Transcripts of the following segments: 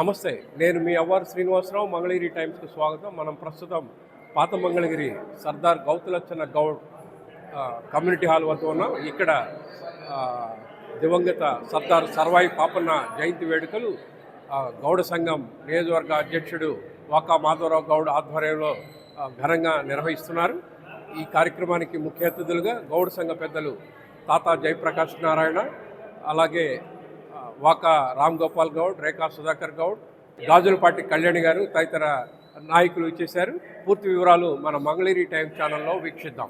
నమస్తే. నేను మీ అవ్వారు శ్రీనివాసరావు మంగళగిరి టైమ్స్కి స్వాగతం. మనం ప్రస్తుతం పాత మంగళగిరి సర్దార్ గౌతులచ్చన్న గౌడ్ కమ్యూనిటీ హాల్ వద్ద ఉన్నాం. ఇక్కడ దివంగత సర్దార్ సర్వాయి పాపన్న జయంతి వేడుకలు గౌడ సంఘం నియోజకవర్గ అధ్యక్షుడు వాకా మాధవరావు గౌడ్ ఆధ్వర్యంలో ఘనంగా నిర్వహిస్తున్నారు. ఈ కార్యక్రమానికి ముఖ్య అతిథులుగా గౌడ సంఘ పెద్దలు తాత జయప్రకాష్ నారాయణ అలాగే వాకా రామ్ గోపాల్ గౌడ్ రేఖా సుధాకర్ గౌడ్ గాజులపాటి కళ్యాణి గారు తదితర నాయకులు ఇచ్చేశారు పూర్తి వివరాలు మన మంగళగిరి టైం ఛానల్లో వీక్షిద్దాం.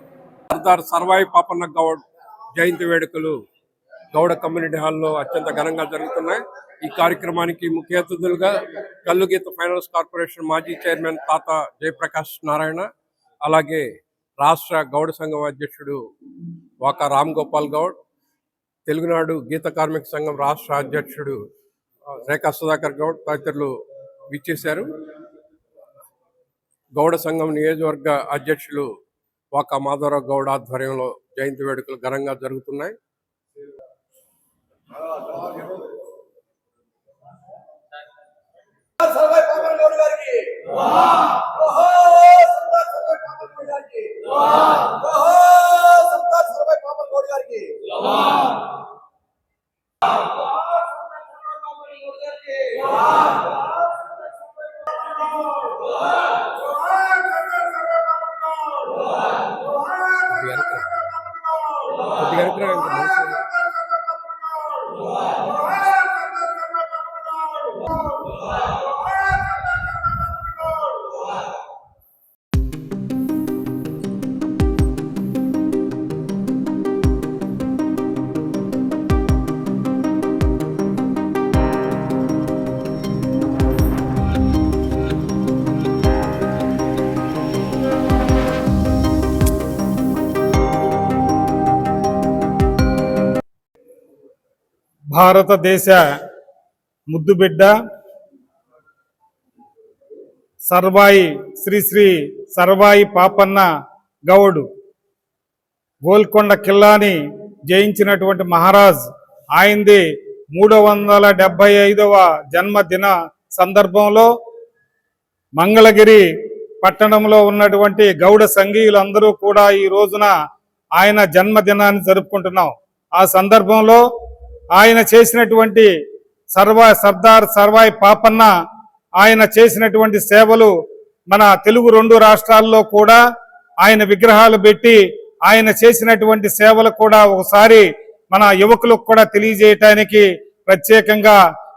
సర్దార్ సర్వాయి పాపన్న గౌడ్ జయంతి వేడుకలు గౌడ కమ్యూనిటీ హాల్లో అత్యంత ఘనంగా జరుగుతున్నాయి. ఈ కార్యక్రమానికి ముఖ్య అతిథులుగా కల్లుగీత ఫైనాన్స్ కార్పొరేషన్ మాజీ చైర్మన్ తాత జయప్రకాష్ నారాయణ అలాగే రాష్ట్ర గౌడ సంఘం అధ్యక్షుడు వాకా రామ్ గోపాల్ గౌడ్ తెలుగునాడు గీత కార్మిక సంఘం రాష్ట్ర అధ్యక్షుడు రేఖా సుధాకర్ గౌడ్ తదితరులు విచ్చేశారు. గౌడ సంఘం నియోజకవర్గ అధ్యక్షులు వాకా మాధవరావు గౌడ్ ఆధ్వర్యంలో జయంతి వేడుకలు ఘనంగా జరుగుతున్నాయి. సర్వై పాపన్ గౌడ్ గారికి. భారతదేశ ముద్దుబిడ్డ సర్వాయి శ్రీశ్రీ సర్వాయి పాపన్న గౌడు. గోల్కొండ కిల్లాని జయించినటువంటి మహారాజ్ ఆయనది మూడు వందల డెబ్బై ఐదవ జన్మదిన సందర్భంలో మంగళగిరి పట్టణంలో ఉన్నటువంటి గౌడ సంఘీయులందరూ కూడా ఈ రోజున ఆయన జన్మదినాన్ని జరుపుకుంటున్నాం. ఆ సందర్భంలో ఆయన చేసినటువంటి సర్వా సర్దార్ సర్వాయి పాపన్న ఆయన చేసినటువంటి సేవలు మన తెలుగు రెండు రాష్ట్రాల్లో కూడా ఆయన విగ్రహాలు పెట్టి ఆయన చేసినటువంటి సేవలు కూడా ఒకసారి మన యువకులకు కూడా తెలియజేయటానికి ప్రత్యేకంగా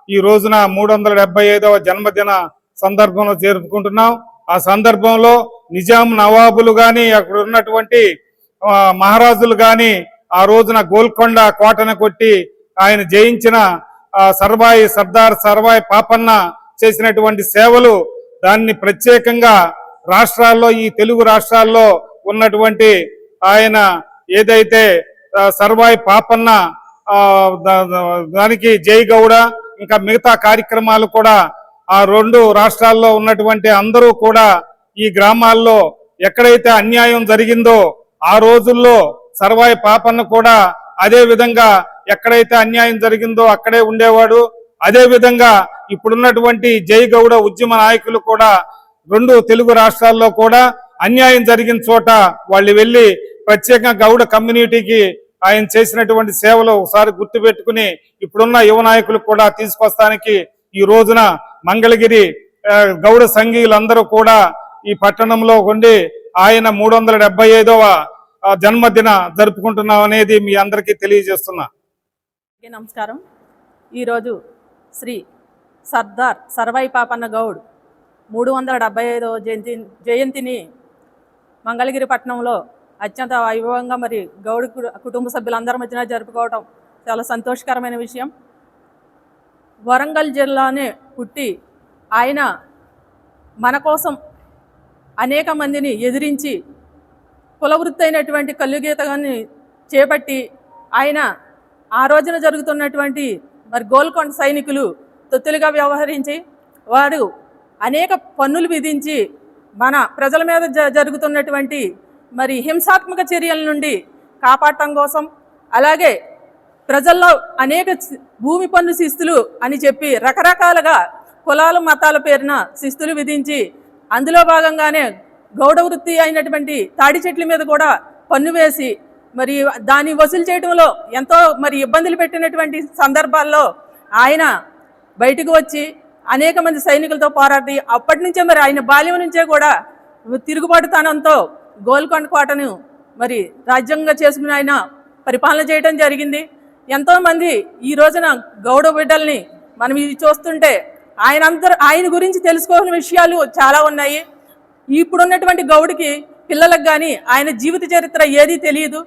ఈ రోజున మూడు వందల డెబ్బై ఐదవ జన్మదిన సందర్భంలో జరుపుకుంటున్నాం. ఆ సందర్భంలో నిజాం నవాబులు కానీ అక్కడ ఉన్నటువంటి మహారాజులు కానీ ఆ రోజున గోల్కొండ కోటను కొట్టి ఆయన జయించిన సర్వాయి సర్దార్ సర్వాయి పాపన్న చేసినటువంటి సేవలు దాన్ని ప్రత్యేకంగా రాష్ట్రాల్లో ఈ తెలుగు రాష్ట్రాల్లో ఉన్నటువంటి ఆయన ఏదైతే సర్వాయి పాపన్న దానికి జై గౌడ ఇంకా మిగతా కార్యక్రమాలు కూడా ఆ రెండు రాష్ట్రాల్లో ఉన్నటువంటి అందరూ కూడా ఈ గ్రామాల్లో ఎక్కడైతే అన్యాయం జరిగిందో ఆ రోజుల్లో సర్వాయి పాపన్న కూడా అదే విధంగా ఎక్కడైతే అన్యాయం జరిగిందో అక్కడే ఉండేవాడు. అదే విధంగా ఇప్పుడున్నటువంటి జై గౌడ ఉద్యమ నాయకులు కూడా రెండు తెలుగు రాష్ట్రాల్లో కూడా అన్యాయం జరిగిన చోట వాళ్ళు వెళ్ళి ప్రత్యేకంగా గౌడ కమ్యూనిటీకి ఆయన చేసినటువంటి సేవలు ఒకసారి గుర్తుపెట్టుకుని ఇప్పుడున్న యువ నాయకులు కూడా తీసుకొస్తానికి ఈ రోజున మంగళగిరి గౌడ సంఘీయులందరూ కూడా ఈ పట్టణంలో ఉండి ఆయన మూడు వందల ఐదవ జన్మదిన జరుపుకుంటున్నాం అనేది మీ అందరికీ తెలియజేస్తున్నా. నమస్కారం. ఈరోజు శ్రీ సర్దార్ సర్వై పాపన్న గౌడ్ మూడు వందల డెబ్బై ఐదవ జయంతి జయంతిని మంగళగిరి పట్టణంలో అత్యంత వైభవంగా మరి గౌడ్ కుటుంబ సభ్యులందరి మధ్యన జరుపుకోవడం చాలా సంతోషకరమైన విషయం. వరంగల్ జిల్లానే పుట్టి ఆయన మన కోసం అనేక మందిని ఎదిరించి కులవృత్తి అయినటువంటి కల్లుగీతగాన్ని చేపట్టి ఆయన ఆ రోజున జరుగుతున్నటువంటి మరి గోల్కొండ సైనికులు తొత్తులుగా వ్యవహరించి వారు అనేక పన్నులు విధించి మన ప్రజల మీద జ జరుగుతున్నటువంటి మరి హింసాత్మక చర్యల నుండి కాపాడటం కోసం అలాగే ప్రజల్లో అనేక భూమి పన్ను శిస్తులు అని చెప్పి రకరకాలుగా కులాలు మతాల పేరున శిస్తులు విధించి అందులో భాగంగానే గౌడ వృత్తి అయినటువంటి తాడి చెట్ల మీద కూడా పన్ను వేసి మరి దాన్ని వసూలు చేయడంలో ఎంతో మరి ఇబ్బందులు పెట్టినటువంటి సందర్భాల్లో ఆయన బయటకు వచ్చి అనేక మంది సైనికులతో పోరాడి అప్పటి నుంచే మరి ఆయన బాల్యం నుంచే కూడా తిరుగుబాటుతనంతో గోల్కొండ కోటను మరి రాజ్యంగా చేసుకుని ఆయన పరిపాలన చేయడం జరిగింది. ఎంతోమంది ఈ రోజున గౌడ బిడ్డల్ని మనం ఇది చూస్తుంటే ఆయన అందరు ఆయన గురించి తెలుసుకోవాల్సిన విషయాలు చాలా ఉన్నాయి. ఇప్పుడున్నటువంటి గౌడికి పిల్లలకు కానీ ఆయన జీవిత చరిత్ర ఏదీ తెలియదు.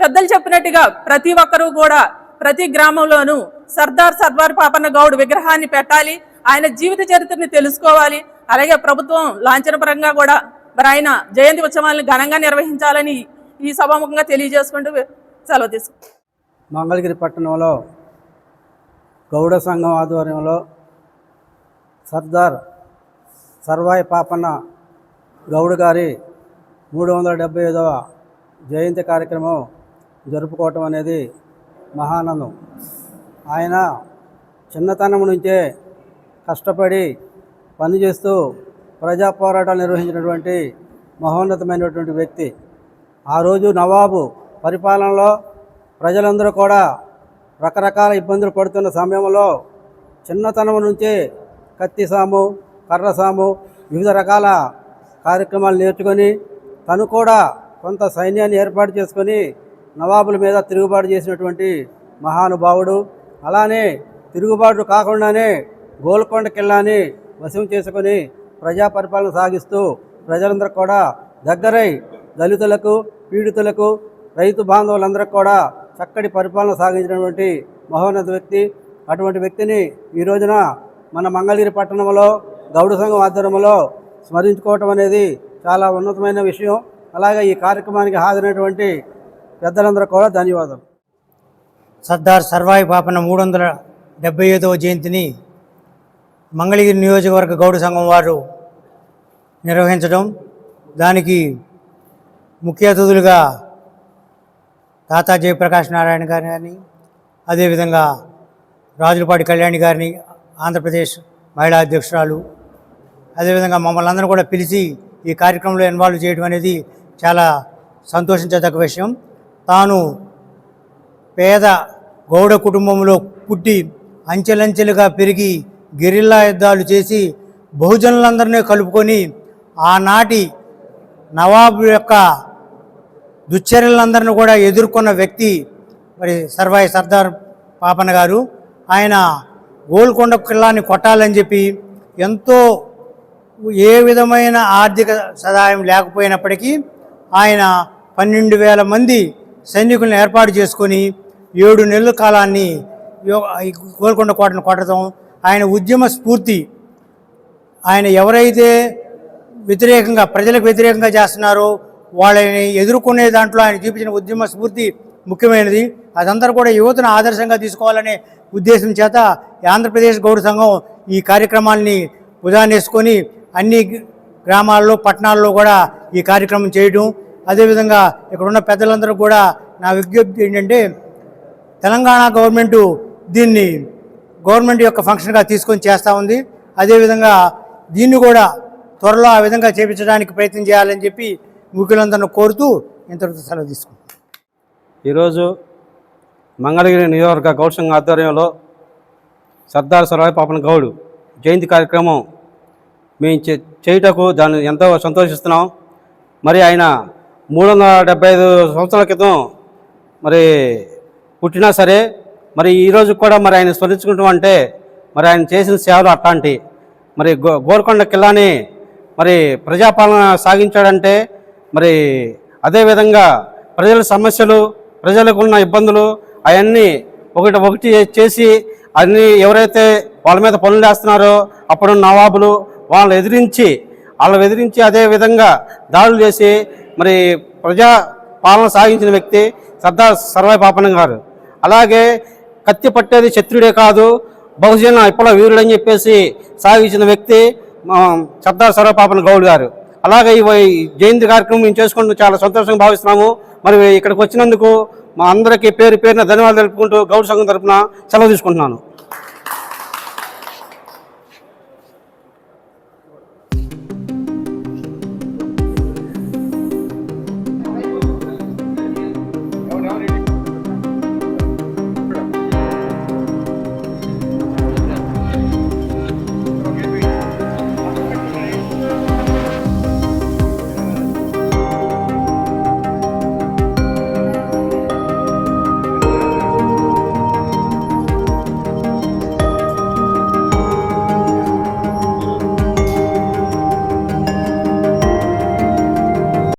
పెద్దలు చెప్పినట్టుగా ప్రతి ఒక్కరూ కూడా ప్రతి గ్రామంలోనూ సర్దార్ సర్దార్ పాపన్న గౌడ్ విగ్రహాన్ని పెట్టాలి ఆయన జీవిత చరిత్రని తెలుసుకోవాలి అలాగే ప్రభుత్వం లాంఛనపరంగా కూడా మరి ఆయన జయంతి ఉత్సవాలను ఘనంగా నిర్వహించాలని ఈ సభాముఖంగా తెలియజేసుకుంటూ సెలవు తీసుకుంటాం మంగళగిరి పట్టణంలో గౌడ సంఘం ఆధ్వర్యంలో సర్దార్ సర్వాయి పాపన్న గౌడ్ గారి మూడు వందల డెబ్బై ఐదవ జయంతి కార్యక్రమం జరుపుకోవటం అనేది మహానందం. ఆయన చిన్నతనం నుంచే కష్టపడి పనిచేస్తూ ప్రజా పోరాటాలు నిర్వహించినటువంటి మహోన్నతమైనటువంటి వ్యక్తి. ఆ రోజు నవాబు పరిపాలనలో ప్రజలందరూ కూడా రకరకాల ఇబ్బందులు పడుతున్న సమయంలో చిన్నతనం నుంచే కత్తి సాము కర్ర సాము వివిధ రకాల కార్యక్రమాలు నేర్చుకొని తను కూడా కొంత సైన్యాన్ని ఏర్పాటు చేసుకొని నవాబుల మీద తిరుగుబాటు చేసినటువంటి మహానుభావుడు. అలానే తిరుగుబాటు కాకుండానే గోల్కొండ కిల్లాని వశం చేసుకొని ప్రజా పరిపాలన సాగిస్తూ ప్రజలందరూ కూడా దగ్గరై దళితులకు పీడితులకు రైతు బాంధవులందరికీ కూడా చక్కటి పరిపాలన సాగించినటువంటి మహోన్నత వ్యక్తి. అటువంటి వ్యక్తిని ఈ రోజున మన మంగళగిరి పట్టణంలో గౌడ సంఘం ఆధ్వర్యంలో స్మరించుకోవటం అనేది చాలా ఉన్నతమైన విషయం. అలాగే ఈ కార్యక్రమానికి హాజరైనటువంటి పెద్దలందరూ కూడా ధన్యవాదాలు. సర్దార్ సర్వాయి పాపన మూడు వందల డెబ్బై ఐదవ జయంతిని మంగళగిరి నియోజకవర్గ గౌడ సంఘం వారు నిర్వహించడం దానికి ముఖ్య అతిథులుగా తాతా జయప్రకాష్ నారాయణ గారిని కానీ అదేవిధంగా రాజులపాటి కళ్యాణి గారిని ఆంధ్రప్రదేశ్ మహిళా అధ్యక్షురాలు అదేవిధంగా మమ్మల్ని అందరూ కూడా పిలిచి ఈ కార్యక్రమంలో ఇన్వాల్వ్ చేయడం అనేది చాలా సంతోషించదగ్గ విషయం. తాను పేద గౌడ కుటుంబంలో పుట్టి అంచెలంచెలుగా పెరిగి గెరిల్లా యుద్ధాలు చేసి బహుజనులందరినీ కలుపుకొని ఆనాటి నవాబు యొక్క దుశ్చర్యలందరిని కూడా ఎదుర్కొన్న వ్యక్తి మరి సర్వాయి సర్దార్ పాపన గారు. ఆయన గోల్కొండ కిల్లాన్ని కొట్టాలని చెప్పి ఎంతో ఏ విధమైన ఆర్థిక సహాయం లేకపోయినప్పటికీ ఆయన పన్నెండు వేల మంది సైనికులను ఏర్పాటు చేసుకొని ఏడు నెలల కాలాన్ని గోల్కొండ కోటను కొట్టడం ఆయన ఉద్యమ స్ఫూర్తి ఆయన ఎవరైతే వ్యతిరేకంగా ప్రజలకు వ్యతిరేకంగా చేస్తున్నారో వాళ్ళని ఎదుర్కొనే దాంట్లో ఆయన చూపించిన ఉద్యమ స్ఫూర్తి ముఖ్యమైనది. అదంతా కూడా యువతను ఆదర్శంగా తీసుకోవాలనే ఉద్దేశం చేత ఆంధ్రప్రదేశ్ గౌడ సంఘం ఈ కార్యక్రమాల్ని ఉదాహరణేసుకొని అన్ని గ్రామాల్లో పట్టణాల్లో కూడా ఈ కార్యక్రమం చేయడం అదేవిధంగా ఇక్కడున్న పెద్దలందరూ కూడా నా విజ్ఞప్తి ఏంటంటే తెలంగాణ గవర్నమెంటు దీన్ని గవర్నమెంట్ యొక్క ఫంక్షన్గా తీసుకొని చేస్తూ ఉంది. అదేవిధంగా దీన్ని కూడా త్వరలో ఆ విధంగా చేపించడానికి ప్రయత్నం చేయాలని చెప్పి ముఖ్యులందరిని కోరుతూ ఇంతటితో సెలవు తీసుకుంటాం ఈరోజు మంగళగిరి నియోజకవర్గ గౌడ్ ఆధ్వర్యంలో సర్దార్ సర్వాయి పాపన గౌడ్ జయంతి కార్యక్రమం మేము చే చేయుటకు దాన్ని ఎంతో సంతోషిస్తున్నాం. మరి ఆయన మూడు వందల డెబ్బై ఐదు సంవత్సరాల క్రితం మరి పుట్టినా సరే మరి ఈరోజు కూడా మరి ఆయన స్మరించుకుంటాం అంటే మరి ఆయన చేసిన సేవలు అట్లాంటి. మరి గో గోల్కొండ కిల్లాని మరి ప్రజాపాలన సాగించాడంటే మరి అదేవిధంగా ప్రజల సమస్యలు ప్రజలకు ఉన్న ఇబ్బందులు అవన్నీ ఒకటి ఒకటి చేసి అన్ని ఎవరైతే వాళ్ళ మీద పనులు వేస్తున్నారో అప్పుడు నవాబులు వాళ్ళని ఎదిరించి వాళ్ళని ఎదిరించి అదే విధంగా దాడులు చేసి మరి ప్రజా పాలన సాగించిన వ్యక్తి సర్దార్ సర్వాయి పాపన్న గారు. అలాగే కత్తి పట్టేది శత్రుడే కాదు బహుజన ఇప్పుడు వీరుడని చెప్పేసి సాగించిన వ్యక్తి మా సర్దార్ సర్వపాపన గౌడ్ గారు. అలాగే ఈ వై- జయంతి కార్యక్రమం మేము చేసుకుంటూ చాలా సంతోషంగా భావిస్తున్నాము. మరి ఇక్కడికి వచ్చినందుకు మా అందరికీ పేరు పేరున ధన్యవాదాలు తెలుపుకుంటూ గౌడ్ సంఘం తరపున సెలవు తీసుకుంటున్నాను.